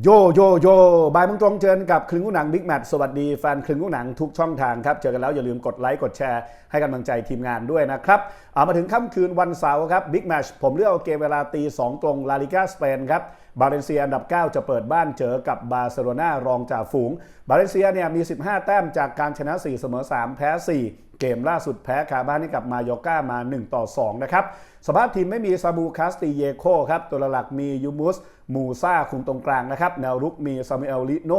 โยโยโยบายมึงตรงเจอกับคลึงกู้หนังบิ๊กแมทสวัสดีแฟนคลึงกู้หนังทุกช่องทางครับ เจอกันแล้วอย่าลืมกดไลค์กดแชร์ให้กำลังใจทีมงานด้วยนะครับ เอามาถึงค่ำคืนวันเสาร์ครับบิ๊กแมชผมเลือกเอาเกมเวลาตี2ตรงลาลิกาสเปนครับบาเลนเซียอันดับ 9 จะเปิดบ้านเจอกับบาร์เซโลนารองจ่าฝูง บาเลนเซียเนี่ยมี 15 แต้มจากการชนะ 4 เสมอ 3 แพ้ 4 เกมล่าสุดแพ้คาบ้านให้กับมายอก้ามา 1 ต่อ 2 นะครับ สภาพทีมไม่มีซาบูคาสติเยโคครับ ตัวหลักมียูมุสมูซาคุมตรงกลางนะครับ แนวรุกมีซามูเอลลิโน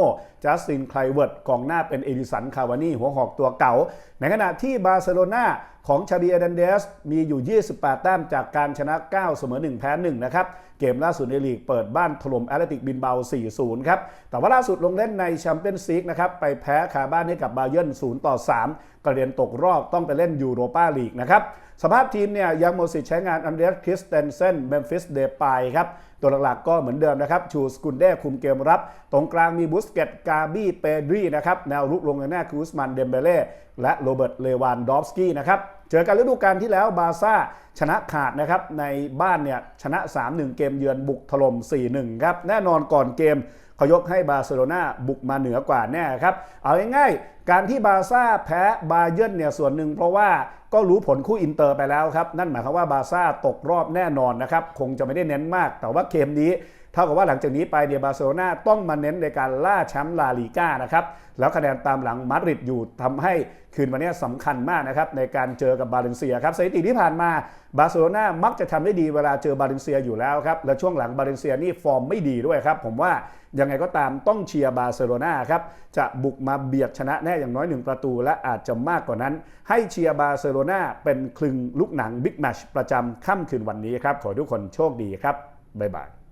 จัสตินไคลเวิร์ดกองหน้าเป็นเอดิสันคาวานีหัวหอกตัวเก่า ในขณะที่บาร์เซโลนา ของชาบีเอเดนเดสมีอยู่ 28 แต้มจากการชนะ 9 เสมอ 1 แพ้ 1 นะครับ เกมล่าสุดในลีกเปิดบ้านถล่มแอตเลติกบินเบา 4-0 ครับ แต่ว่าล่าสุดลงเล่นในแชมเปี้ยนส์ลีกนะครับ ไปแพ้คาบ้านให้กับบาเยิร์น0ต่อ 3 กระเด็นตกรอบต้องไปเล่นยูโรปาลีกนะครับ สภาพทีมเนี่ยยังหมดสิทธิ์ใช้งานอันเดรสคริสเตนเซนเมมฟิสเดปายครับตัวหลักๆก็เหมือนเดิมนะครับ ชูสกุนเด้คุมเกมรับ ตรงกลางมีบุสเกตกาบี้เปดรีนะครับ แนวรุกลงในหน้าคูสมันเดมเบเล่และโรเบิร์ตเลวานดอฟสกี้นะครับ เจอกันฤดูกาลที่แล้วบาซ่า ชนะขาดนะครับในบ้านเนี่ยชนะ 3-1 เกมเยือนบุกถล่ม 4-1 ครับ แน่นอนก่อนเกมเขายกให้บาร์เซโลนาบุกมาเหนือกว่าแน่ครับ เอาง่ายๆ การที่บาร์ซ่าแพ้บาเยิร์นเนี่ยส่วนหนึ่งเพราะว่าก็รู้ผลคู่อินเตอร์ไปแล้วครับ นั่นหมายความว่าบาร์ซ่าตกรอบแน่นอนนะครับ คงจะไม่ได้เน้นมาก แต่ว่าเกมนี้เท่ากับว่าหลังจากนี้ไปเดียบาร์เซโลนาต้องมาเน้นในการล่าแชมป์ลาลีก้านะครับแล้วคะแนนตามหลังมาดริดอยู่ทำให้คืนวันนี้สำคัญมากนะครับในการเจอกับบาเลนเซียครับสถิติที่ผ่านมา บาร์เซโลนามักจะทำได้ดีเวลาเจอบาเลนเซียอยู่แล้วครับ และช่วงหลังบาเลนเซียนี่ฟอร์มไม่ดีด้วยครับ ผมว่ายังไงก็ตามต้องเชียร์บาร์เซโลนาครับ จะบุกมาเบียดชนะแน่อย่างน้อยหนึ่งประตู และอาจจะมากกว่านั้น ให้เชียร์บาร์เซโลนาเป็นคลึงลูกหนังบิ๊กแมชประจำค่ำคืนวันนี้ครับ ขอทุกคนโชคดีครับ บ๊ายบาย